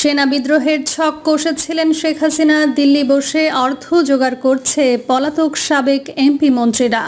সেনা বিদ্রোহের ছক কষেছিলেন শেখ হাসিনা। দিল্লি বসে অর্থ জোগাড় করছে পলাতক সাবেক এমপি মন্ত্রীরা।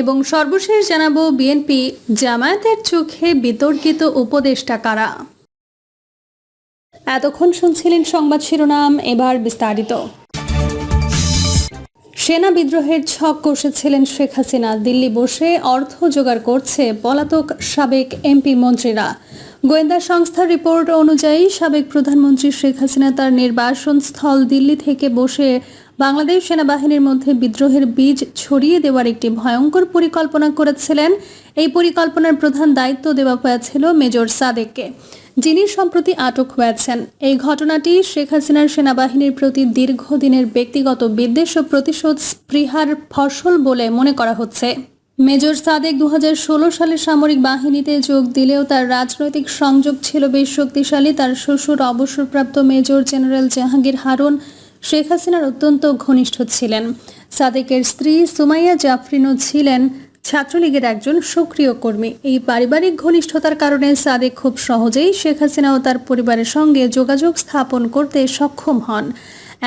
এবং সর্বশেষ জানাব বিএনপি জামায়াতের চোখে বিতর্কিত উপদেষ্টা কারা। এতক্ষণ শুনছিলেন সংবাদ শিরোনাম, এবার বিস্তারিত। সেনা বিদ্রোহের ছক কষেছিলেন শেখ হাসিনা। দিল্লি বসে অর্থ জোগাড় করছে পলাতক সাবেক এমপি মন্ত্রীরা। গোয়েন্দা সংস্থার রিপোর্ট অনুযায়ী সাবেক প্রধানমন্ত্রী শেখ হাসিনা তার নির্বাসন স্থল দিল্লি থেকে বসে বাংলাদেশ সেনাবাহিনীর মধ্যে বিদ্রোহের বীজ ছড়িয়ে দেওয়ার একটি ভয়ঙ্কর পরিকল্পনা করেছিলেন। এই পরিকল্পনার প্রধান দায়িত্ব দেওয়া হয়েছিল মেজর সাদেককে, যিনি সম্প্রতি আটক হয়েছেন। এই ঘটনাটি শেখ হাসিনার সেনাবাহিনীর প্রতি দীর্ঘদিনের ব্যক্তিগত বিদ্বেষ ও প্রতিশোধ স্পৃহার ফসল বলে মনে করা হচ্ছে। মেজর সাদেক দু হাজার ষোলো সালে সামরিক বাহিনীতে যোগ দিলেও তার রাজনৈতিক সংযোগ ছিল বেশ শক্তিশালী। তার শ্বশুর অবসরপ্রাপ্ত মেজর জেনারেল জাহাঙ্গীর হারুন শেখ হাসিনার অত্যন্ত ঘনিষ্ঠ ছিলেন। সাদেকের স্ত্রী সুমাইয়া জাফরিনও ছিলেন ছাত্রলীগের একজন সক্রিয় কর্মী। এই পারিবারিক ঘনিষ্ঠতার কারণে সাদেক খুব সহজেই শেখ হাসিনা ও তার পরিবারের সঙ্গে যোগাযোগ স্থাপন করতে সক্ষম হন।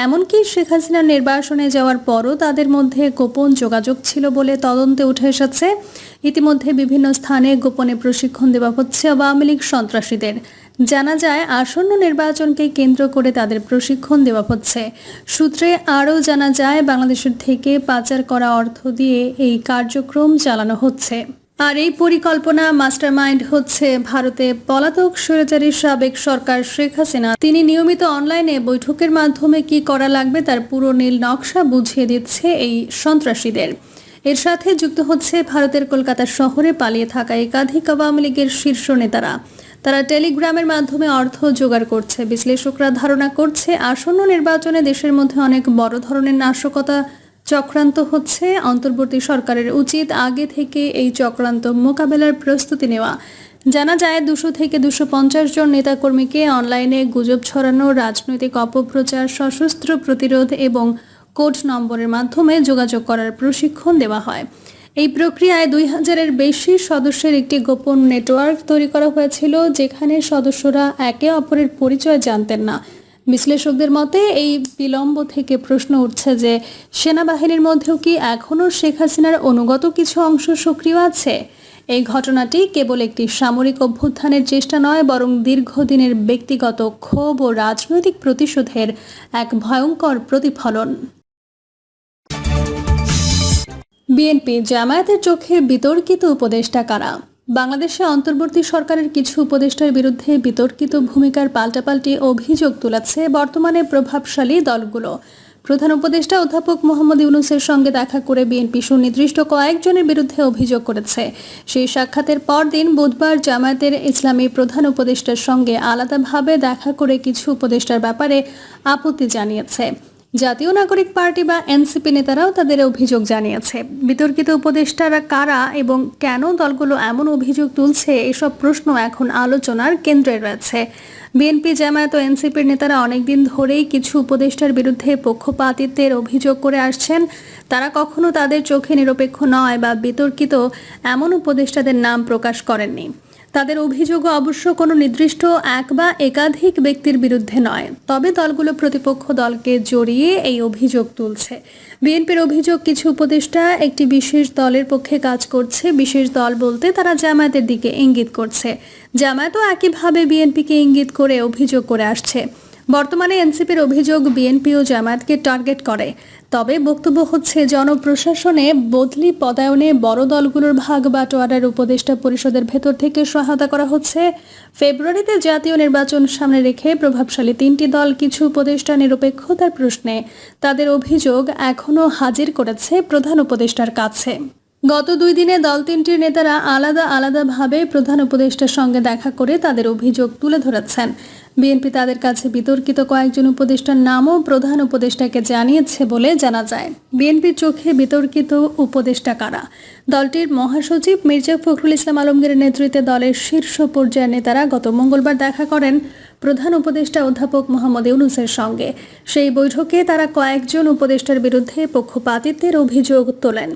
এমনকি শেখ হাসিনার নির্বাসনে যাওয়ার পরও তাদের মধ্যে গোপন যোগাযোগ ছিল বলে তদন্তে উঠে এসেছে। ইতিমধ্যে বিভিন্ন স্থানে গোপনে প্রশিক্ষণ দেওয়া হচ্ছে আওয়ামী লীগ সন্ত্রাসীদের। জানা যায়, আসন্ন নির্বাচনকে কেন্দ্র করে তাদের প্রশিক্ষণ দেওয়া হচ্ছে। সূত্রে আরও জানা যায়, বাংলাদেশের থেকে পাচার করা অর্থ দিয়ে এই কার্যক্রম চালানো হচ্ছে। আর এই পরিকল্পনা মাস্টারমাইন্ড হচ্ছে ভারতে পলাতক স্বৈরাচারী সাবেক সরকার শেখ হাসিনা। তিনি নিয়মিত অনলাইনে বৈঠকের মাধ্যমে কি করা লাগবে তার পুরো নীল নকশা বুঝিয়ে দিচ্ছে এই সন্ত্রাসীদের। এর সাথে যুক্ত হচ্ছে ভারতের কলকাতা শহরে পালিয়ে থাকা একাধিক আওয়ামী লীগের শীর্ষ নেতারা। তারা টেলিগ্রামের মাধ্যমে অর্থ জোগাড় করছে, বিশ্লেষকরা ধারণা করছে আসন্ন নির্বাচনে দেশের মধ্যে অনেক বড় ধরনের নাশকতা চক্রান্ত হচ্ছে। অন্তর্বর্তী সরকারের উচিত আগে থেকে এই চক্রান্ত মোকাবেলার প্রস্তুতি নেওয়া। জানা যায়, দুশো থেকে দুশো পঞ্চাশ জন নেতাকর্মীকে অনলাইনে গুজব ছড়ানো, রাজনৈতিক অপপ্রচার, সশস্ত্র প্রতিরোধ এবং কোড নম্বরের মাধ্যমে যোগাযোগ করার প্রশিক্ষণ দেওয়া হয়। এই প্রক্রিয়ায় দুই হাজারের বেশি সদস্যের একটি গোপন নেটওয়ার্ক তৈরি করা হয়েছিল, যেখানে সদস্যরা একে অপরের পরিচয় জানতেন না। বিশ্লেষকদের মতে, এই বিলম্ব থেকে প্রশ্ন উঠছে যে, সেনাবাহিনীর মধ্যেও কি এখনও শেখ হাসিনার অনুগত কিছু অংশ সক্রিয় আছে? এই ঘটনাটি কেবল একটি সামরিক অভ্যুত্থানের চেষ্টা নয়, বরং দীর্ঘদিনের ব্যক্তিগত ক্ষোভ ও রাজনৈতিক প্রতিশোধের এক ভয়ঙ্কর প্রতিফলন। বিএনপি জামায়াতের চোখে বিতর্কিত উপদেষ্টা কারা? বাংলাদেশে অন্তর্বর্তী সরকারের কিছু উপদেষ্টার বিরুদ্ধে বিতর্কিত ভূমিকার পাল্টাপাল্টি অভিযোগ তুলেছে বর্তমানে প্রভাবশালী দলগুলো। প্রধান উপদেষ্টা অধ্যাপক মোহাম্মদ ইউনুসের সঙ্গে দেখা করে বিএনপি সুনির্দিষ্ট কয়েকজনের বিরুদ্ধে অভিযোগ করেছে। সেই সাক্ষাতের পরদিন বুধবার জামায়াতের ইসলামী প্রধান উপদেষ্টার সঙ্গে আলাদাভাবে দেখা করে কিছু উপদেষ্টার ব্যাপারে আপত্তি জানিয়েছে। জাতীয় নাগরিক পার্টি বা এনসিপি নেতারাও তাদের অভিযোগ জানিয়েছে। বিতর্কিত উপদেষ্টারা কারা এবং কেন দলগুলো এমন অভিযোগ তুলছে এসব প্রশ্ন এখন আলোচনার কেন্দ্রে রয়েছে। বিএনপি জামায়াত ও এনসিপির নেতারা অনেকদিন ধরেই কিছু উপদেষ্টার বিরুদ্ধে পক্ষপাতিত্বের অভিযোগ করে আসছেন। তারা কখনো তাদের চোখে নিরপেক্ষ নয় বা বিতর্কিত এমন উপদেষ্টাদের নাম প্রকাশ করেননি। তাদের অভিযোগও অবশ্য কোনো নির্দিষ্ট এক বা একাধিক ব্যক্তির বিরুদ্ধে নয়। তবে দলগুলো প্রতিপক্ষ দলকে জড়িয়ে এই অভিযোগ তুলছে। বিএনপির অভিযোগ, কিছু উপদেষ্টা একটি বিশেষ দলের পক্ষে কাজ করছে। বিশেষ দল বলতে তারা জামায়াতের দিকে ইঙ্গিত করছে। জামায়াতও একইভাবে বিএনপিকে ইঙ্গিত করে অভিযোগ করে আসছে। বর্তমানে এনসিপির অভিযোগ বিএনপি ও জামায়াতকে টার্গেট করে। তবে বক্তব্য হচ্ছে, জনপ্রশাসনে বদলি পদায়নে বড় দলগুলোর ভাগ বাটোয়ারার উপদেষ্টা পরিষদের ভেতর থেকে সহায়তা করা হচ্ছে। ফেব্রুয়ারিতে জাতীয় নির্বাচন সামনে রেখে প্রভাবশালী তিনটি দল কিছু উপদেষ্টা নিরপেক্ষতার প্রশ্নে। তাদের অভিযোগ এখনও হাজির করেছে প্রধান উপদেষ্টার কাছে। গত দুই দিনে দল তিনটির নেতারা আলাদা আলাদাভাবে প্রধান উপদেষ্টার সঙ্গে দেখা করে তাদের অভিযোগ তুলে ধরেছেন। বিএনপি তাদের কাছে বিতর্কিত কয়েকজন উপদেষ্টার নামও প্রধান উপদেষ্টাকে জানিয়েছে বলে জানা যায়। বিএনপির চোখে বিতর্কিত উপদেষ্টা কারা? দলটির মহাসচিব মির্জা ফখরুল ইসলাম আলমগীরের নেতৃত্বে দলের শীর্ষ পর্যায়ের নেতারা গত মঙ্গলবার দেখা করেন প্রধান উপদেষ্টা অধ্যাপক মোহাম্মদ ইউনুসের সঙ্গে। সেই বৈঠকে তারা কয়েকজন উপদেষ্টার বিরুদ্ধে পক্ষপাতিত্বের অভিযোগ তোলেন।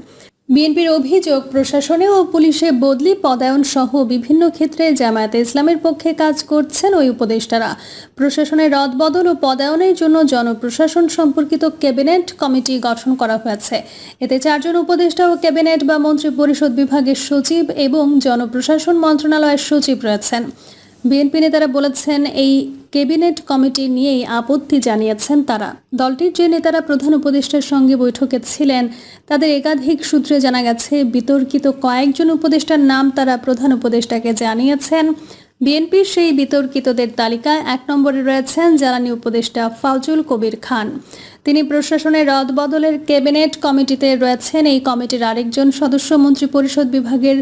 বিএনপির অভিযোগ, প্রশাসনে ও পুলিশে বদলি, পদায়ন সহ বিভিন্ন ক্ষেত্রে জামায়াতে ইসলামের পক্ষে কাজ করছেন ওই উপদেষ্টারা। প্রশাসনের রদবদল ও পদায়নের জন্য জনপ্রশাসন সম্পর্কিত ক্যাবিনেট কমিটি গঠন করা হয়েছে। এতে চারজন উপদেষ্টা ও ক্যাবিনেট বা মন্ত্রী পরিষদ বিভাগের সচিব এবং জনপ্রশাসন মন্ত্রণালয়ের সচিব রয়েছেন। বিএনপি নেতারা বলেছেন, এই ক্যাবিনেট কমিটি নিয়েই আপত্তি জানিয়েছেন তারা। দলটির যে নেতারা প্রধান উপদেষ্টার সঙ্গে বৈঠকে ছিলেন, তাদের একাধিক সূত্রে জানা গেছে, বিতর্কিত কয়েকজন উপদেষ্টার নাম তারা প্রধান উপদেষ্টাকে জানিয়েছেন। বিএনপির সেই বিতর্কিতদের তালিকায় এক নম্বরে রয়েছেন জ্বালানি উপদেষ্টা ফাউজুল কবির খান। তিনি প্রশাসনের রদবদলের ক্যাবিনেট কমিটিতে রয়েছেন। এই কমিটির আরেকজন সদস্য মন্ত্রী পরিষদ বিভাগের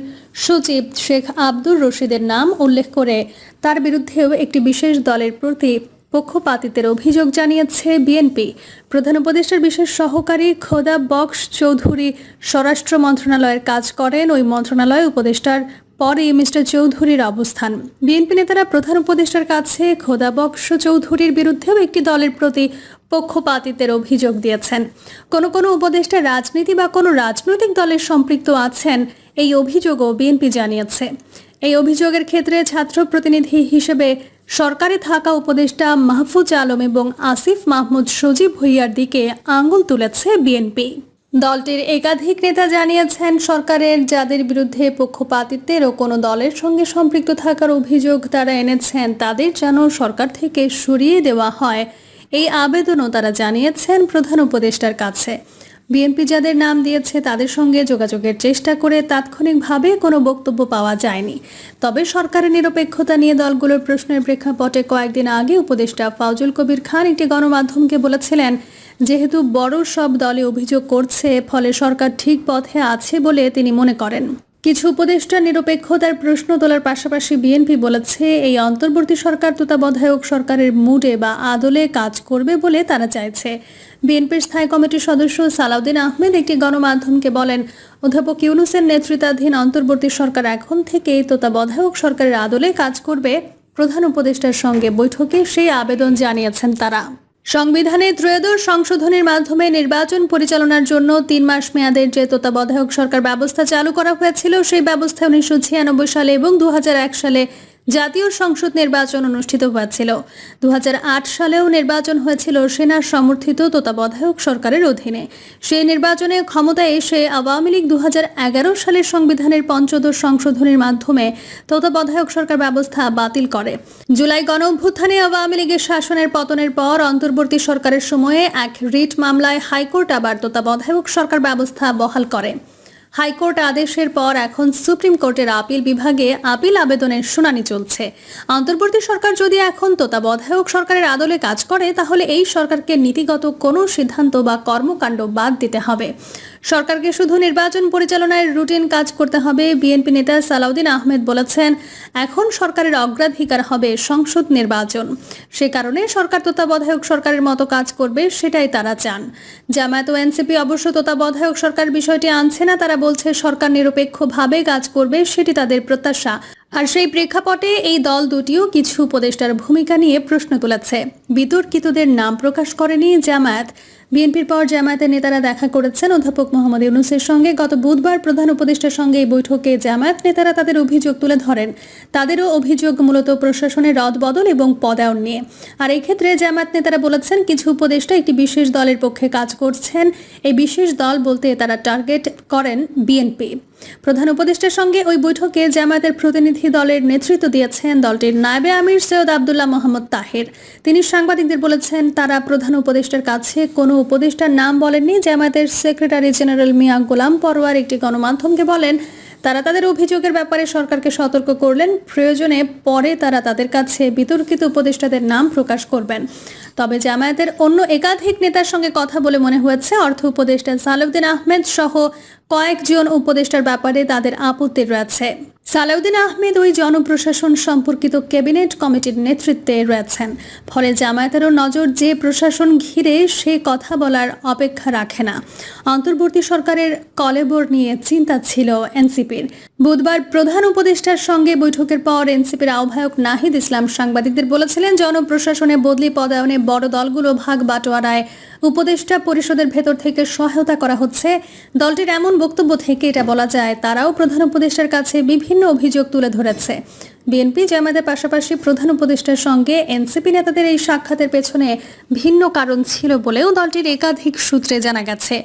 সচিব শেখ আব্দুর রশিদের নাম উল্লেখ করে তার বিরুদ্ধেও একটি বিশেষ দলের প্রতি পক্ষপাতিত্বের অভিযোগ জানিয়েছে বিএনপি। প্রধান উপদেষ্টার বিশেষ সহকারী খোদা বক্স চৌধুরী স্বরাষ্ট্র মন্ত্রণালয়ের কাজ করেন। ওই মন্ত্রণালয় উপদেষ্টার পরে মিস্টার চৌধুরীর অবস্থান। বিএনপি নেতারা প্রধান উপদেষ্টার কাছে খোদা বক্স চৌধুরীর বিরুদ্ধেও একটি দলের প্রতি পক্ষপাতিত্বের অভিযোগ দিয়েছেন। কোন কোন উপদেষ্টা রাজনীতি বা কোনো রাজনৈতিক দলের সম্পৃক্ত আছেন এই অভিযোগও বিএনপি জানিয়েছে। এই অভিযোগের ক্ষেত্রে ছাত্র প্রতিনিধি হিসেবে সরকারে থাকা উপদেষ্টা মাহফুজ আলম এবং আসিফ মাহমুদ সজীব ভুইয়ার দিকে আঙুল তুলেছে বিএনপি। দলটির একাধিক নেতা জানিয়েছেন, সরকারের যাদের বিরুদ্ধে পক্ষপাতিত্বের ও কোনো দলের সঙ্গে সম্পৃক্ত থাকার অভিযোগ তারা এনেছেন, তাদের যেন সরকার থেকে সরিয়ে দেওয়া হয়। এই আবেদনও তারা জানিয়েছেন প্রধান উপদেষ্টার কাছে। বিএনপি যাদের নাম দিয়েছে, তাদের সঙ্গে যোগাযোগের চেষ্টা করে তাৎক্ষণিকভাবে কোনো বক্তব্য পাওয়া যায়নি। তবে সরকারের নিরপেক্ষতা নিয়ে দলগুলোর প্রশ্নের প্রেক্ষাপটে কয়েকদিন আগে উপদেষ্টা ফাউজুল কবির খান একটি গণমাধ্যমকে বলেছিলেন যেহেতু বড় সব দলে অভিযোগ করছে, ফলে সরকার ঠিক পথে আছে বলে তিনি মনে করেন। কিছু উপদেষ্টা নিরপেক্ষতার প্রশ্ন তোলার পাশাপাশি বিএনপি বলেছে, এই অন্তর্বর্তী সরকার তত্ত্বাবধায়ক সরকারের মুডে বা আদলে কাজ করবে বলে তারা চাইছে। বিএনপির স্থায়ী কমিটির সদস্য সালাউদ্দিন আহমেদ একটি গণমাধ্যমকে বলেন, অধ্যাপক ইউনুসের নেতৃত্বাধীন অন্তর্বর্তী সরকার এখন থেকে তত্ত্বাবধায়ক সরকারের আদলে কাজ করবে। প্রধান উপদেষ্টার সঙ্গে বৈঠকে সেই আবেদন জানিয়েছেন তারা। সংবিধানে ত্রয়োদশ সংশোধনের মাধ্যমে নির্বাচন পরিচালনার জন্য তিন মাস মেয়াদের যে তত্ত্বাবধায়ক সরকার ব্যবস্থা চালু করা হয়েছিল, সেই ব্যবস্থা উনিশশো ছিয়ানব্বই সালে এবং দু হাজার এক সালে জাতীয় সংসদ নির্বাচন অনুষ্ঠিত হয়েছিল। দু হাজার আট সালেও নির্বাচন হয়েছিল সেনার সমর্থিত তত্ত্বাবধায়ক সরকারের অধীনে। সেই নির্বাচনে ক্ষমতায় এসে আওয়ামী লীগ দুহাজার এগারো সালের সংবিধানের পঞ্চদশ সংশোধনের মাধ্যমে তত্ত্বাবধায়ক সরকার ব্যবস্থা বাতিল করে। জুলাই গণ অভ্যুত্থানে আওয়ামী লীগের শাসনের পতনের পর অন্তর্বর্তী সরকারের সময়ে এক রিট মামলায় হাইকোর্ট আবার তত্ত্বাবধায়ক সরকার ব্যবস্থা বহাল করে। হাইকোর্ট আদেশের পর এখন সুপ্রিম কোর্টের আপিল বিভাগে আপিল আবেদনের শুনানি চলছে। অন্তর্বর্তী সরকার যদি এখন তত্ত্বাবধায়ক সরকারের আদলে কাজ করে, তাহলে এই সরকারকে নীতিগত কোনো সিদ্ধান্ত বা কর্মকাণ্ড বাদ দিতে হবে। সরকারকে শুধু নির্বাচন পরিচালনায় রুটিন কাজ করতে হবে, বিএনপি নেতা সালাউদ্দিন আহমেদ বলেছেন, এখন সরকারের অগ্রাধিকার হবে সংসদ নির্বাচন। সে কারণে সরকার তত্ত্বাবধায়ক সরকারের মতো কাজ করবে, সেটাই তারা চান। জামায়াত ও এনসিপি অবশ্য তত্ত্বাবধায়ক সরকার বিষয়টি আনছে না, তারা বলছে, সরকার নিরপেক্ষভাবে কাজ করবে সেটি তাদের প্রত্যাশা। আর সেই প্রেক্ষাপটে এই দল দুটিও কিছু উপদেষ্টার ভূমিকা নিয়ে প্রশ্ন তুলেছে বিতর্কিতদের নাম প্রকাশ করেনি জামায়াত। বিএনপির পর জামায়াতের নেতারা দেখা করেছেন অধ্যাপক মোহাম্মদ ইউনুসের সঙ্গে। গত বুধবার প্রধান উপদেষ্টার সঙ্গে এই বৈঠকে জামায়াত নেতারা তাদের অভিযোগ তুলে ধরেন। তাদেরও অভিযোগ মূলত প্রশাসনের রদবদল এবং পদায়ন নিয়ে। আর এই ক্ষেত্রে জামায়াত নেতারা বলেছেন, কিছু উপদেষ্টা একটি বিশেষ দলের পক্ষে কাজ করছেন। এই বিশেষ দল বলতে তারা টার্গেট করেন বিএনপি। প্রধান উপদেষ্টার সঙ্গে ওই বৈঠকে জামায়াতের প্রতিনিধি দলের নেতৃত্ব দিয়েছেন দলটির নায়েবে আমির সৈয়দ আবদুল্লাহ মোহাম্মদ তাহের। তিনি সাংবাদিকদের বলেছেন, তারা প্রধান উপদেষ্টার কাছে কোনো উপদেষ্টার নাম বলেননি। জামায়াতের সেক্রেটারি জেনারেল মিয়া গোলাম পরোয়ার একটি গণমাধ্যমকে বলেন তারা তাদের অভিযোগের ব্যাপারে সরকারকে সতর্ক করলেন। প্রয়োজনে পরে তারা তাদের কাছে বিতর্কিত উপদেষ্টাদের নাম প্রকাশ করবেন। তবে জামায়াতের অন্য একাধিক নেতার সঙ্গে কথা বলে মনে হয়েছে, অর্থ উপদেষ্টা সালুদ্দিন আহমেদ সহ কয়েকজন উপদেষ্টার ব্যাপারে তাদের আপত্তি রয়েছে। সালাউদ্দিন আহমেদ ওই জনপ্রশাসন সম্পর্কিত ক্যাবিনেট কমিটির নেতৃত্বে রয়েছেন। ফলে জামায়াতেরও নজর যে প্রশাসন ঘিরে সে কথা বলার অপেক্ষা রাখে না। অন্তর্বর্তী সরকারের কলেবর নিয়ে চিন্তা ছিল এনসিপির। বুধবার প্রধান উপদেষ্টার সঙ্গে বৈঠকের পর এনসিপির আহ্বায়ক নাহিদ ইসলাম সাংবাদিকদের বলেছিলেন, জনপ্রশাসনে বদলি পদায়নে বড় দলগুলো ভাগ বাটোয়ারায় উপদেষ্টা পরিষদের ভেতর থেকে সহায়তা করা হচ্ছে। দলটির এমন বক্তব্য থেকে এটা বলা যায়, তারাও প্রধান উপদেষ্টার কাছে বিভিন্ন অভিযোগ তুলে ধরেছে। বিএনপি জামায়াতের পাশাপাশি প্রধান উপদেষ্টার সঙ্গে এনসিপি নেতাদের এই সাক্ষাতের পেছনে ভিন্ন কারণ ছিল বলেও দলটির একাধিক সূত্রে জানা গেছে।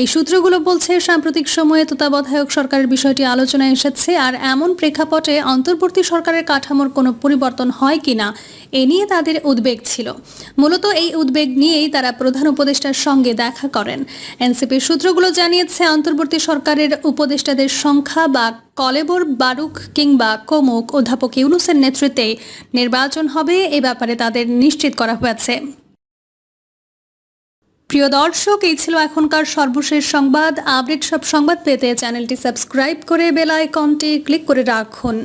এই সূত্রগুলো বলছে, সাম্প্রতিক সময়ে তত্ত্বাবধায়ক সরকারের বিষয়টি আলোচনায় এসেছে আর এমন প্রেক্ষাপটে অন্তর্বর্তী সরকারের কাঠামোর কোনো পরিবর্তন হয় কিনা এ নিয়ে তাদের উদ্বেগ ছিল। মূলত এই উদ্বেগ নিয়েই তারা প্রধান উপদেষ্টার সঙ্গে দেখা করেন। এনসিপির সূত্রগুলো জানিয়েছে, অন্তর্বর্তী সরকারের উপদেষ্টাদের সংখ্যা বা কলেবর, বারুক কিংবা কোমুক অধ্যাপক ইউনুসের নেতৃত্বে নির্বাচন হবে, এ ব্যাপারে তাদের নিশ্চিত করা হয়েছে। প্রিয় দর্শক, এই ছিল এখনকার সর্বশেষ সংবাদ। আপডেট সব সংবাদ পেতে চ্যানেলটি সাবস্ক্রাইব করে বেল আইকনটি ক্লিক করে রাখুন।